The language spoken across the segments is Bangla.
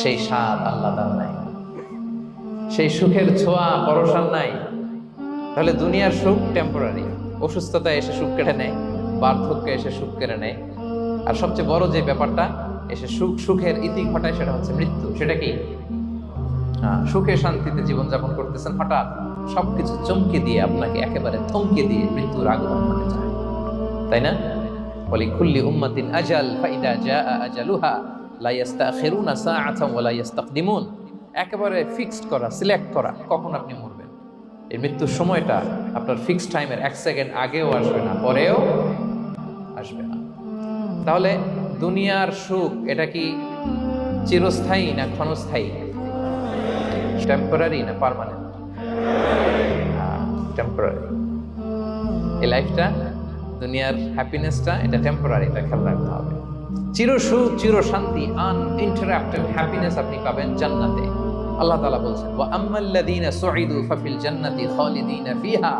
সেই স্বাদ আল্লাহ নাই। সেই সুখের ছোঁয়া পরশান নাই। তাহলে দুনিয়ার সুখ টেম্পোরারি অসুস্থতা এসে সুখ কেটে নেয়, বার্ধক্য এসে সুখ কেড়ে নেয়। আর সবচেয়ে বড় যে ব্যাপারটা, এসে সুখ সুখের ইতি ঘটায় সেটা হচ্ছে মৃত্যু। সেটা কি? সুখে শান্তিতে জীবনযাপন করতেছেন হঠাৎ সবকিছু চমকে দিয়ে আপনাকে একেবারে থমকে দিয়ে মৃত্যুর আগমন ঘটে যায়। তাই না? বলি কুল্লি উম্মাতিন আজাল, ফাইদা জা আজালুহা। লা ইস্তাকদিমুন একেবারে ফিক্সড করা সিলেক্ট করা, কখন আপনি মরবেন? এই মৃত্যুর সময়টা আপনার ফিক্সড টাইমের এক সেকেন্ড আগেও আসবে না, পরেও আসবে না। তাহলে দুনিয়ার সুখ, এটা কি চিরস্থায়ী না ক্ষণস্থায়ী? টেম্পোরারি না পার্মানেন্ট টেম্পোরারি এই লাইফটা দুনিয়ার হ্যাপিনেসটা এটা টেম্পোরারি এটা খেয়াল রাখতে হবে। চির সুখ চির শান্তি আনইন্টারাপ্টেড হ্যাপিনেস আপনি পাবেন জান্নাতে। আল্লাহ তালা বলছেন, ওয়া আম্মাল্লাযীনা সুঈদু ফাফিল জান্নাতি খালিদিনা ফিহা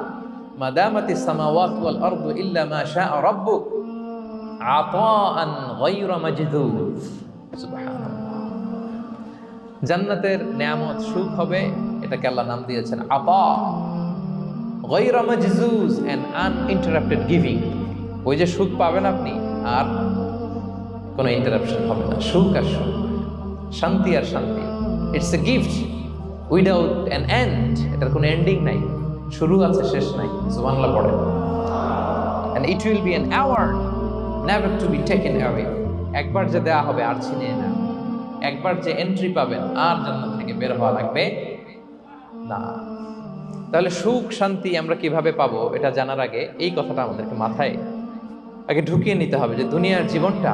মা দামাতিস সামাওয়াতু ওয়াল আরদু ইল্লা মা শাআ রাব্বুক আতাআন গায়রা মাজদুদ। সুবহানাল্লাহ। জান্নাতের নেয়ামত সুখ হবে, এটাকে আল্লাহ নাম দিয়েছেন আপা গৈরা মাজজুজ অ্যান্ড আনইন্টারাপ্টেড গিভিং ওই যে সুখ পাবেন আপনি, আর কোনো ইন্টারাপশন হবে না। সুখ আর সুখ, শান্তি আর শান্তি। It's a gift without an end এটার কোনো এন্ডিং নাই। শুরু আছে, শেষ নাই। সুবহানাল্লাহ, পড়ে। And it will be an award never to be taken away একবার যে দেওয়া হবে, আর ছিনিয়ে না একবার যে এন্ট্রি পাবেন, আর জান্নাত থেকে বের হওয়া লাগবে না। তাহলে সুখ, শান্তি আমরা কীভাবে পাবো, এটা জানার আগে এই কথাটা আমাদেরকে মাথায়, আগে ঢুকিয়ে নিতে হবে যে দুনিয়ার জীবনটা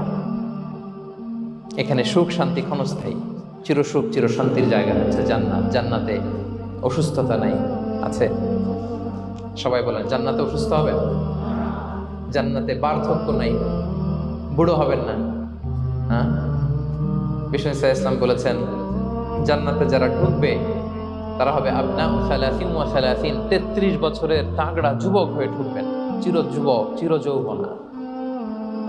এখানে সুখ, শান্তি ক্ষণস্থায়ী। চির সুখ চির জায়গা হচ্ছে জান্নাত। জান্নাতে অসুস্থতা নাই, আছে। সবাই বলেন, জান্নাতে অসুস্থ হবেন? জান্নাতে বার্ধক্য নাই, বুড়ো হবেন না। হ্যাঁ? বিষ্ণু ইসা ইসলাম বলেছেন, জান্নাতে যারা ঢুকবে, তারা হবে আপনা সালাসিন ওয়া সালাসিন। তেত্রিশ বছরের তাগড়া যুবক হয়ে ঢুকবেন। চির যুবক চির যৌবনা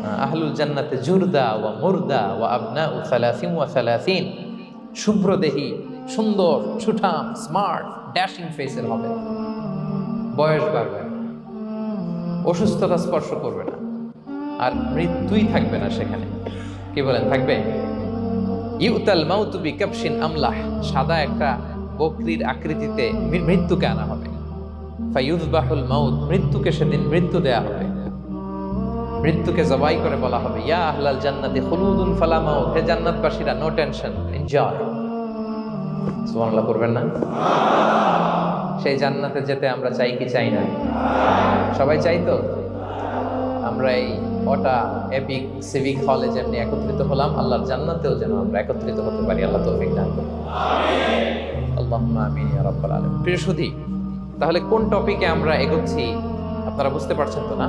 আহলুল জান্নাতে জুরদা ওয়া মুরদা ওয়া আবনা ও সালাসিন ওয়া সালাসিন। শুভ্র দেহি সুন্দর, সুঠাম, স্মার্ট, ড্যাশিং ফেসের হবে। বয়স বাড়বে না। অসুস্থতা স্পর্শ করবে না। আর মৃত্যুই থাকবে না সেখানে। কি বলেন, থাকবে? ইউতাল মাউতুবি কাপসিন আমলাহ। সাদা একটা বকরির আকৃতিতে মৃত্যুকে আনা হবে। ফাইউজবাহুল মাউত, মৃত্যুকে সেদিন মৃত্যু দেয়া হবে। মৃত্যুকে জবাই করে বলা হবে, ইয়া আহলাল জান্নাতি খুলুদুন ফালা মাউত হে জান্নাতবাসীরা, নো টেনশন, এনজয় সুবহানাল্লাহ করবেন না? সেই জান্নাতে যেতে আমরা চাই কি চাই না? সবাই চাই তো? আমরা এই ওটা এপিক সিভিক হলে যেমনি একত্রিত হলাম, আল্লাহর জান্নাতেও যেন আমরা একত্রিত হতে পারি, আল্লাহ তৌফিক দান আল্লাহুম্মা আমিন রাব্বাল আলামিন। প্রিয় সুধী, তাহলে কোন টপিকে আমরা এগোচ্ছি, আপনারা বুঝতে পারছেন তো না?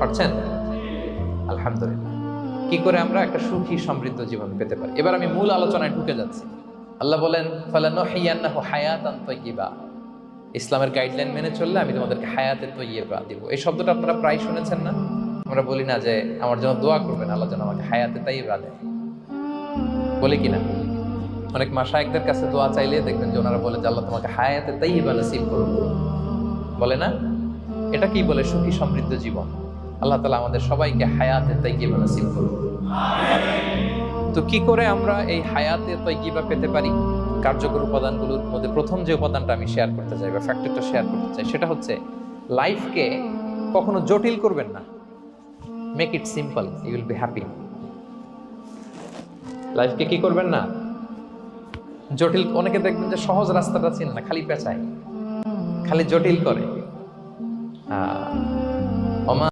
পারছেন? আলহামদুলিল্লাহ। কি করে আমরা একটা সুখী সমৃদ্ধ জীবন পেতে পারি? এবার আমি মূল আলোচনায় ঢুকে যাচ্ছি। আল্লাহ বলেন, ফালানুহিয়ান্নাহু হায়াতান তাইয়্যিবা। ইসলামের গাইডলাইন মেনে চললে আমি তোমাদেরকে হায়াতে তৈয়বা দিব। এই শব্দটা আপনারা প্রায় শুনেছেন না? আমরা বলি না যে আমার জন্য দোয়া করবেন, আল্লাহ যেন আমাকে হায়াতে তৈয়বা দেয় বলি কি না অনেক মাসায়কদের কাছে দোয়া চাইলে দেখবেন যে ওনারা বলে যে আল্লাহ তোমাকে হায়াতে তাই তৈয়বা নসিব করুন বলে না? এটা কি বলে সুখী সমৃদ্ধ জীবন? আল্লাহ তালা আমাদের সবাইকে হায়াতে তৈয়বা নসিব করুন। তো কি করে আমরা এই হায়াতে তৈগিবা পেতে পারি? কার্যকর উপাদানগুলোর মধ্যে প্রথম যে উপাদানটা আমি শেয়ার করতে চাই বা ফ্যাক্টরটা শেয়ার করতে চাই, সেটা হচ্ছে লাইফকে কখনো জটিল করবেন না। Make it simple you will be happy লাইফকে কি করবেন না? জটিল, অনেকে দেখবেন যে সহজ রাস্তাটা চিনে না, খালি পেঁচায়। খালি জটিল করে।